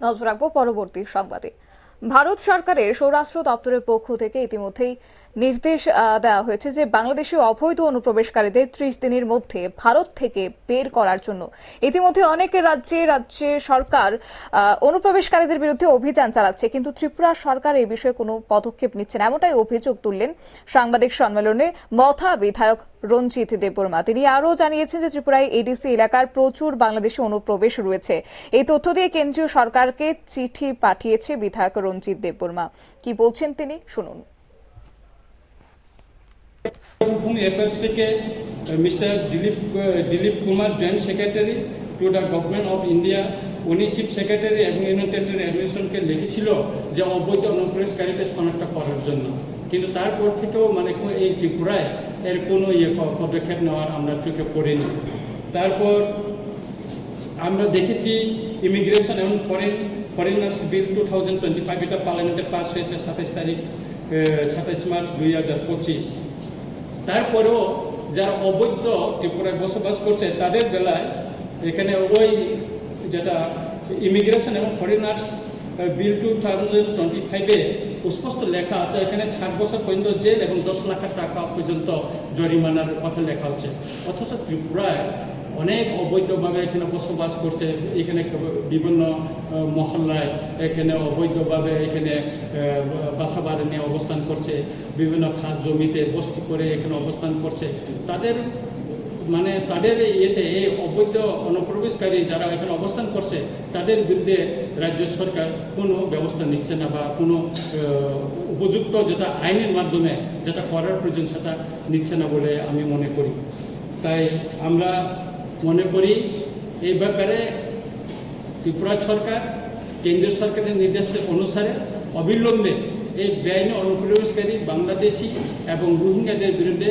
নজর রাখব পরবর্তী সংবাদে। ভারত সরকারের স্বরাষ্ট্র দপ্তরের পক্ষ থেকে ইতিমধ্যেই নির্দেশ দেওয়া হয়েছে যে বাংলাদেশে অবৈধ অনুপ্রবেশকারীদের ত্রিশ দিনের মধ্যে ভারত থেকে বের করার জন্য। ইতিমধ্যে অনেক রাজ্যে রাজ্যে সরকার অনুপ্রবেশকারীদের বিরুদ্ধে অভিযান চালাচ্ছে, কিন্তু ত্রিপুরা সরকার এই বিষয়ে কোনো পদক্ষেপ নিচ্ছে না। এমনটাই অভিযোগ তুললেন সাংবাদিক সম্মেলনে মথা বিধায়ক রঞ্জিত দেববর্মা। তিনি আরও জানিয়েছেন যে ত্রিপুরায় এডিসি এলাকার প্রচুর বাংলাদেশি অনুপ্রবেশ রয়েছে। এই তথ্য দিয়ে কেন্দ্রীয় সরকারকে চিঠি পাঠিয়েছে বিধায়ক রঞ্জিত দেববর্মা। কি বলছেন তিনি? শুনুন। Whom appears থেকে mister Dilip Dilip Kumar joint secretary to the government of India উনি চিফ সেক্রেটারি এবং ইউনিয়ন অ্যাডমিনিস্ট্রেশনকে লিখেছিল যে অবৈধ অনুপ্রবেশকারীদের শনাক্ত করার জন্য। কিন্তু তারপর থেকেও মানে এই ত্রিপুরায় এর কোনো ইয়ে পদক্ষেপ নেওয়ার আমরা চোখে পড়িনি। তারপর আমরা দেখেছি ইমিগ্রেশন এবং foreign foreigners bill two thousand twenty five এটা পার্লামেন্টে পাস হয়েছে সাতাইশ তারিখ সাতাইশ মার্চ দুই হাজার পঁচিশ। তারপরেও যারা অবৈধ ত্রিপুরায় বসবাস করছে, তাদের বেলায় এখানে ওই যেটা ইমিগ্রেশন এবং foreigners bill two thousand twenty ফাইভে স্পষ্ট লেখা আছে, এখানে ষাট বছর পর্যন্ত জেল এবং দশ লাখ টাকা পর্যন্ত জরিমানার কথা লেখা হচ্ছে। অথচ ত্রিপুরায় অনেক অবৈধভাবে এখানে বসবাস করছে এখানে বিভিন্ন মহল্লায় এখানে অবৈধভাবে এখানে আহ, বাসা বাড়ি নিয়ে অবস্থান করছে বিভিন্ন খাত জমিতে বস্তি করে এখানে অবস্থান করছে। তাদের মানে তাদের ইয়েতে এই অবৈধ অনুপ্রবেশকারী যারা এখানে অবস্থান করছে তাদের বিরুদ্ধে রাজ্য সরকার কোনো ব্যবস্থা নিচ্ছে না বা কোনো উপযুক্ত যেটা আইনের মাধ্যমে যেটা করার প্রয়োজন সেটা নিচ্ছে না বলে আমি মনে করি। তাই আমরা মনে করি এই ব্যাপারে ত্রিপুরা সরকার, কেন্দ্রীয় সরকারের নির্দেশ অনুসারে অবিলম্বে এই বেআইনি অনুপ্রবেশকারী বাংলাদেশি এবং রোহিঙ্গাদের বিরুদ্ধে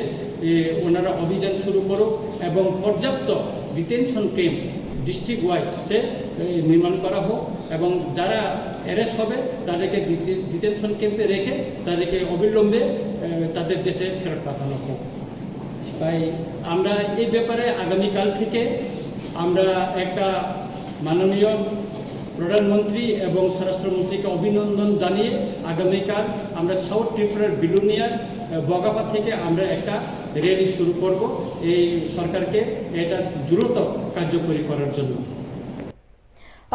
ওনারা অভিযান শুরু করুক এবং পর্যাপ্ত ডিটেনশন ক্যাম্প ডিস্ট্রিক্ট ওয়াইজ সে নির্মাণ করা হোক এবং যারা অ্যারেস্ট হবে তাদেরকে ডিটেনশন ক্যাম্পে রেখে তাদেরকে অবিলম্বে তাদের দেশে ফেরত পাঠানো হোক। তাই আমরা এই ব্যাপারে আগামীকাল থেকে আমরা একটা মাননীয় প্রধানমন্ত্রী এবং স্বরাষ্ট্রমন্ত্রীকে অভিনন্দন জানিয়ে আগামীকাল আমরা সাউথ ত্রিপুরার বিলুনিয়ার বগাপা থেকে আমরা একটা র্যালি শুরু করব। এই সরকারকে এটা দ্রুত কার্যকরী করার জন্য।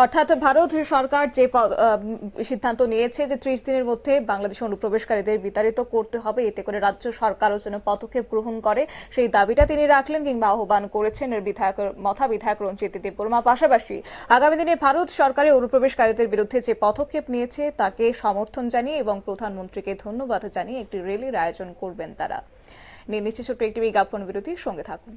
অর্থাৎ ভারত সরকার যে সিদ্ধান্ত নিয়েছে যে ত্রিশ দিনের মধ্যে বাংলাদেশের অনুপ্রবেশকারীদের বিতাড়িত করতে হবে, এতে করে রাজ্য সরকারও যেন পদক্ষেপ গ্রহণ করে, সেই দাবিটা তিনি রাখলেন কিংবা আহ্বান করেছেন এর বিধায়ক মথা বিধায়ক রঞ্জিত দেববর্মা। পাশাপাশি আগামী দিনে ভারত সরকারের অনুপ্রবেশকারীদের বিরুদ্ধে যে পদক্ষেপ নিয়েছে, তাকে সমর্থন জানিয়ে এবং প্রধানমন্ত্রীকে ধন্যবাদ জানিয়ে একটি র্যালির আয়োজন করবেন তারা। নিয়ে নিচ্ছে ছোট্ট একটি বিজ্ঞাপন বিরতির সঙ্গে থাকুন।